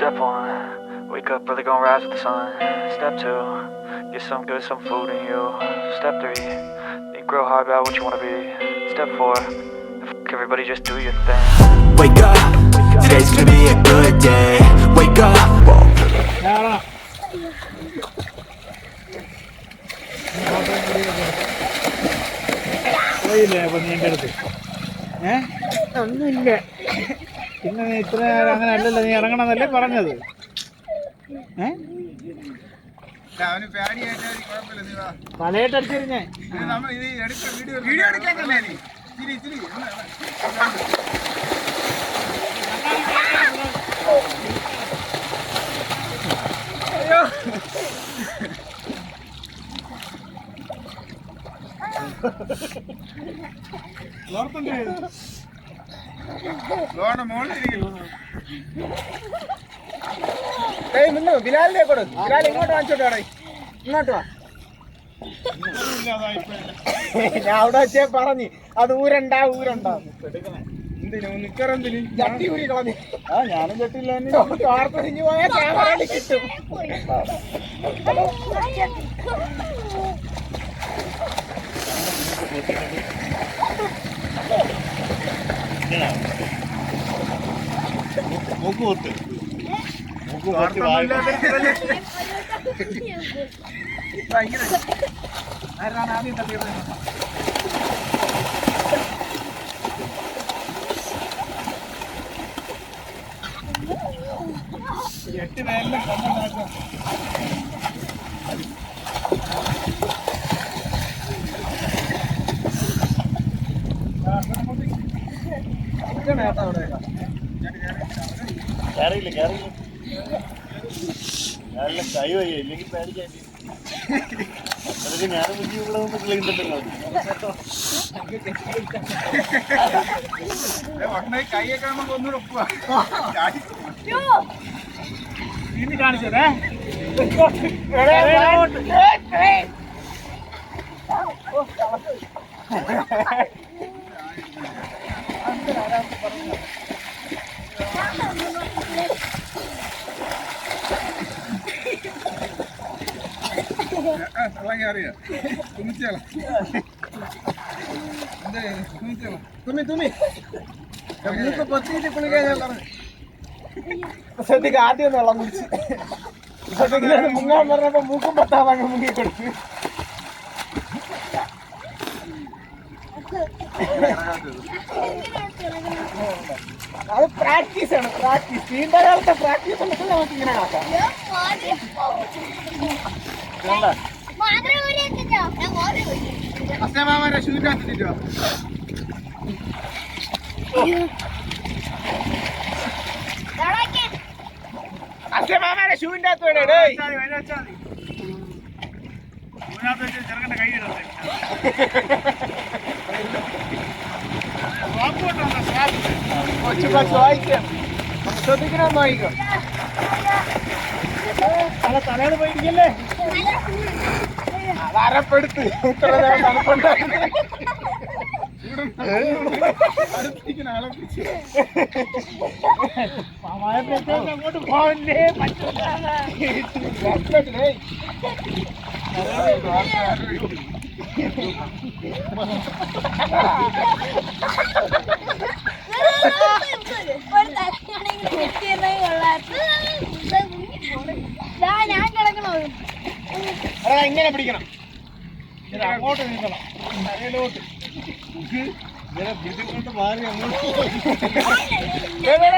Step one, wake up early, gonna rise with the sun. Step two, get some good, some food in you. Step three, think real hard about what you wanna be. Step four, f- everybody just do your thing. Wake up, today's gonna be a good day. Wake up, whoa. പോയില്ലേ അപ്പൊ നീ എൻ്റെ അടുത്ത് ഏ ഒന്നുമില്ല പിന്നെ നീ ഇത്ര നേരം അങ്ങനെ അല്ലല്ലോ നീ ഇറങ്ങണമെന്നല്ലേ പറഞ്ഞത്? ഏ? ഇത് വീഡിയോ വീഡിയോ എടുക്കാൻ തന്നെ മോളിലിരിക്കുന്നു ബിലാലിനെ കൊടു. ബിലാൽ ഇങ്ങോട്ട് വാങ്ങിച്ചോട്ട് വേണേ ഇങ്ങോട്ട് വാ. ഞാൻ അവിടെ വെച്ചേ പറഞ്ഞു. അത് ഊരണ്ടാ ഊരണ്ടാ. ചട്ടി ഊരി കളഞ്ഞു. ആ ഞാനും ചട്ടില്ല വാർത്തരിഞ്ഞു പോയാൽ ക്യാമറയിൽ കിട്ടും. ആരാണ് ആദ്യം തട്ടിയത് എട്ട് പേരിലും കൊണ്ടുണ്ടാക്കും കയറിയില്ല കയറിയില്ല ഞാനെല്ലാം കൈ വയ്യ ഇല്ലെങ്കിൽ പേടിക്കാൻ അതൊക്കെ ഞാനും വലിയ ഇവിടെ ഒന്ന് ഉടനെ കൈയൊക്കെ നമുക്ക് ഒന്നുകൂടെ ഒപ്പുക ഇനി കാണിച്ചതേ വെള്ളം കയറിയ തുമ്മിച്ചേള എന്തേ തുമ്മിച്ചേള തുമ്മി തുമ്മി മൂക്ക് പൊത്തിയിട്ട് കുളിക്കാൻ ഞാൻ പറഞ്ഞു ശ്രദ്ധിക്ക് ആദ്യം ഒന്ന് വെള്ളം കുടിച്ച്. ശ്രദ്ധിക്കുന്നത് മുങ്ങാൻ പറഞ്ഞപ്പോ മൂക്കും അങ്ങ് മുങ്ങി കൊടുത്ത്. അത് പ്രാക്ടീസ് ആണ് പ്രാക്ടീസ് നീണ്ട കാലത്തെ പ്രാക്ടീസ് ഉണ്ടെങ്കിൽ നമുക്ക് ഇങ്ങനെ ആക്കാം. അച്ഛമാമന്റെ ഷൂറ്റാത്തിട്ടോ ഷൂവിന്റെ അകത്ത് വേണേ ചെറുക്കന്റെ കൈ ഇടട്ടെ കൊച്ചു കൊച്ചു വായിക്കാം ശ്രദ്ധിക്കണം വായിക്കാം തല തലയോട് പോയിരിക്കല്ലേ? അരപ്പെടുത്ത് ഇത്ര നേരം തണുപ്പുണ്ടായിരുന്നു. അങ്ങോട്ട് പോകണ്ടേ പറ്റില്ല എടാ, ഇങ്ങനെ പിടിക്കണം. ഇത് അങ്ങോട്ട് നീക്കണം തലയിലോട്ട്. ഇങ്ങനെ ബുദ്ധിമുട്ട് മാറി അങ്ങോട്ട് ദേ, ദേ,